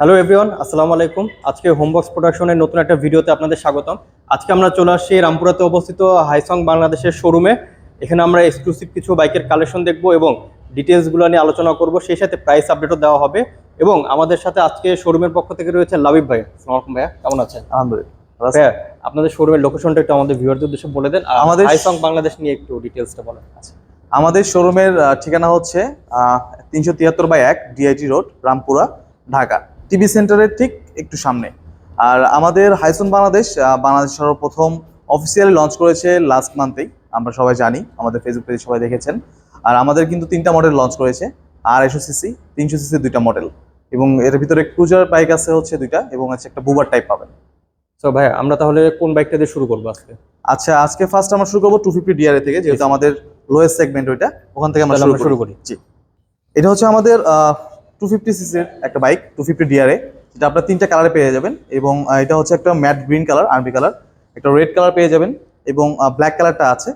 Hello everyone আসসালামু আলাইকুম। আজকে হোমবক্স প্রোডাকশনের নতুন একটা ভিডিওতে আপনাদের স্বাগতম। আজকে আমরা চলে আসছি রামপুরাতে অবস্থিত হাইসং বাংলাদেশের শোরুমে এখানে আমরা এক্সক্লুসিভ কিছু বাইকের কালেকশন দেখব এবং ডিটেলসগুলো নিয়ে আলোচনা করব। সেই সাথে প্রাইস আপডেটও দেওয়া হবে। এবং আমাদের সাথে আজকে শোরুমের পক্ষ থেকে রয়েছে লাবিব ভাই আসসালামু ভাইয়া কেমন আছেন? আলহামদুলিল্লাহ ভাইয়া আপনাদের শোরুমের লোকেশনটা একটু আমাদের ভিউয়ারদের উদ্দেশ্যে বলে দেন। আর আমাদের- আমাদের হাইসং বাংলাদেশ নিয়ে একটু ডিটেলসটা বলেন। আমাদের শোরুমের ঠিকানা হচ্ছে তিনশো তিয়াত্তর বাই এক DIT road Rampura Dhaka. TV সেন্টারের ঠিক একটু সামনে। আর আমাদের হাইসন বাংলাদেশ বাংলাদেশ সর্বপ্রথম অফিসিয়ালি লঞ্চ করেছে লাস্ট মান্থেই আমরা সবাই জানি আমাদের ফেসবুক পেজে সবাই দেখেছেন। আর আমাদের কিন্তু তিনটা মডেল লঞ্চ করেছে আড়াইশো সিসি তিনশো সিসি দুইটা মডেল এবং এর ভিতরে ক্রুজার বাইক আছে হচ্ছে দুইটা এবং আছে একটা বুবার টাইপ পাবেন। তো ভাইয়া আমরা তাহলে কোন বাইকটা দিয়ে শুরু করব আজকে? আচ্ছা আজকে ফার্স্ট আমরা শুরু করব টু ফিফটি ডিআরএ থেকে যেহেতু আমাদের লোয়েস্ট সেগমেন্ট ওইটা ওখান থেকে আমরা শুরু করি। করি। জি। এটা হচ্ছে আমাদের টু ফিফটি সিসির একটা বাইক টু ফিফটি ডিআরএ যেটা আপনার তিনটা কালারে পেয়ে যাবেন এবং এটা হচ্ছে একটা matte green colour army colour একটা রেড কালার পেয়ে যাবেন এবং ব্ল্যাক কালারটা আছে।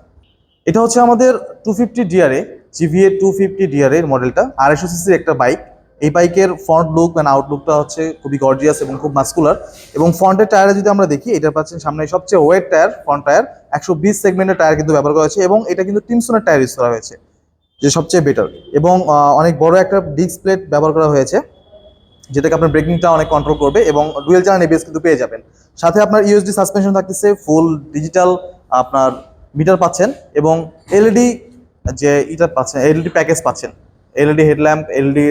এটা হচ্ছে আমাদের two fifty DRA GVA two fifty DRA মডেলটা আড়াইশো সিসির একটা বাইক এই বাইকের ফ্রন্ট লুক মানে আউটলুকটা হচ্ছে খুবই গর্জিয়াস এবং খুব মাস্কুলার এবং ফ্রন্টের টায়ারে যদি আমরা দেখি, এটা পাচ্ছেন সামনে সবচেয়ে ওয়েট টায়ার ফ্রন্ট টায়ার একশো বিশ সেগমেন্টের টায়ার কিন্তু ব্যবহার করা হয়েছে এবং এটা কিন্তু টিমসনের টায়ার ইউজ করা হয়েছে। যে সবচেয়ে বেটার এবং অনেক বড় একটা ডিস্ক প্লেট ব্যবহার করা হয়েছে, যেটাকে আপনার ব্রেকিংটা অনেক কন্ট্রোল করবে এবং ডুয়েল চ্যানেল এবিএস কিন্তু পেয়ে যাবেন। সাথে আপনার ইউএসডি সাসপেনশন থাকতেছে ফুল ডিজিটাল আপনার মিটার পাচ্ছেন এবং এলইডি যে এটা পাচ্ছেন এলইডি প্যাকেজ পাচ্ছেন। এলইডি হেডল্যাম্প এলইডি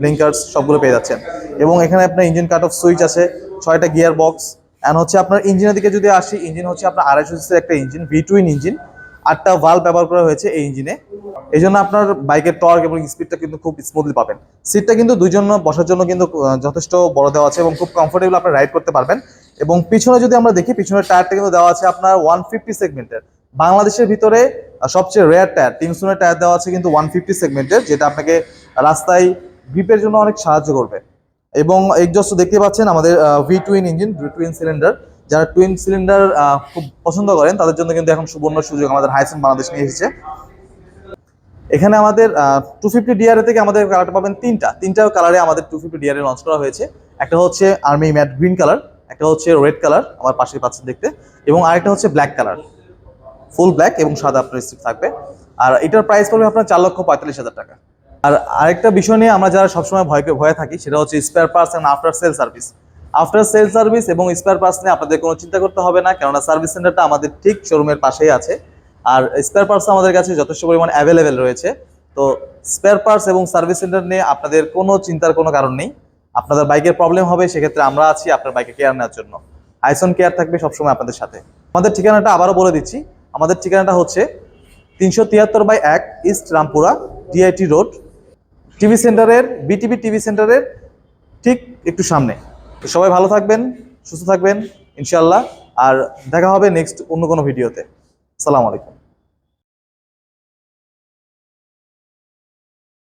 ব্লিঙ্কার্স সবগুলো পেয়ে যাচ্ছেন। এবং এখানে আপনার ইঞ্জিন কাট অফ সুইচ আছে, ছয়টা গিয়ার বক্স অ্যান্ড হচ্ছে আপনার ইঞ্জিনের দিকে যদি আসি ইঞ্জিন হচ্ছে আপনার আড়াইশো সিসির একটা ইঞ্জিন ভি টুইন ইঞ্জিন আটটা ভালো ব্যবহার করা হয়েছে এই ইঞ্জিনে এই জন্য আপনার বাইকের টর্ক এবং স্পিডটা কিন্তু খুব স্মুথলি পাবেন। সিটটা কিন্তু দুইজন বসার জন্য কিন্তু যথেষ্ট বড় দেওয়া আছে এবং খুব কমফোর্টেবল আপনি রাইড করতে পারবেন। এবং পিছনে যদি আমরা দেখি, পিছনের টায়ারটা কিন্তু দেওয়া আছে আপনার ওয়ান ফিফটি সেগমেন্টের বাংলাদেশের ভিতরে সবচেয়ে রেয়ার টায়ার তিনশোনের টায়ার দেওয়া আছে কিন্তু ওয়ান ফিফটি সেগমেন্টের যেটা আপনাকে রাস্তায় গ্রিপের জন্য অনেক সাহায্য করবে। এবং এক্সস্ট দেখতে পাচ্ছেন আমাদের V twin engine V twin cylinder যারা টুইন সিলিন্ডার খুব পছন্দ করেন, তাদের জন্য কিন্তু এখন সুবর্ণ সুযোগ আমাদের হাইসেন বাংলাদেশ নিয়ে এসেছে। এখানে আমাদের টু ফিফটি ডিআরএ থেকে আমাদের কালারটা পাবেন তিনটা। তিনটা কালারে আমাদের টু ফিফটি ডিআরএ লঞ্চ করা হয়েছে। একটা হচ্ছে আর্মি ম্যাট গ্রিন কালার একটা হচ্ছে রেড কালার আমার পাশে পাচ্ছেন দেখতে, এবং আরেকটা হচ্ছে ব্ল্যাক কালার ফুল ব্ল্যাক এবং সাদা আপনার স্ট্রিপ থাকবে। আর এটার প্রাইস পড়বে আপনার চার লক্ষ পঁয়তাল্লিশ হাজার টাকা। আর আরেকটা বিষয় নিয়ে আমরা যারা সবসময় ভয়কে ভয়ে থাকি, সেটা হচ্ছে spare parts and after sale service after sale service এবং স্পেয়ার পার্টস নিয়ে আপনাদের কোনো চিন্তা করতে হবে না, কেননা সার্ভিস সেন্টারটা আমাদের ঠিক শোরুমের পাশেই আছে। আর স্পেয়ার পার্টস আমাদের কাছে যথেষ্ট পরিমাণ অ্যাভেলেবেল রয়েছে। তো স্পেয়ার পার্টস এবং সার্ভিস সেন্টার নিয়ে আপনাদের কোনো চিন্তার কোনো কারণ নেই। আপনাদের বাইকের প্রবলেম হবে, সেক্ষেত্রে আমরা আছি আপনার বাইকে কেয়ার নেওয়ার জন্য। আইসন কেয়ার থাকবে সবসময় আপনাদের সাথে। আমাদের ঠিকানাটা আবারও বলে দিচ্ছি। আমাদের ঠিকানাটা হচ্ছে তিনশো তিয়াত্তর বাই এক east Rampura DIT road TV সেন্টারের বিটিভি টিভি সেন্টারের ঠিক একটু সামনে। তো সবাই ভালো থাকবেন, সুস্থ থাকবেন ইনশাল্লাহ আর দেখা হবে নেক্সট অন্য কোনো ভিডিওতে। সালাম আলাইকুম।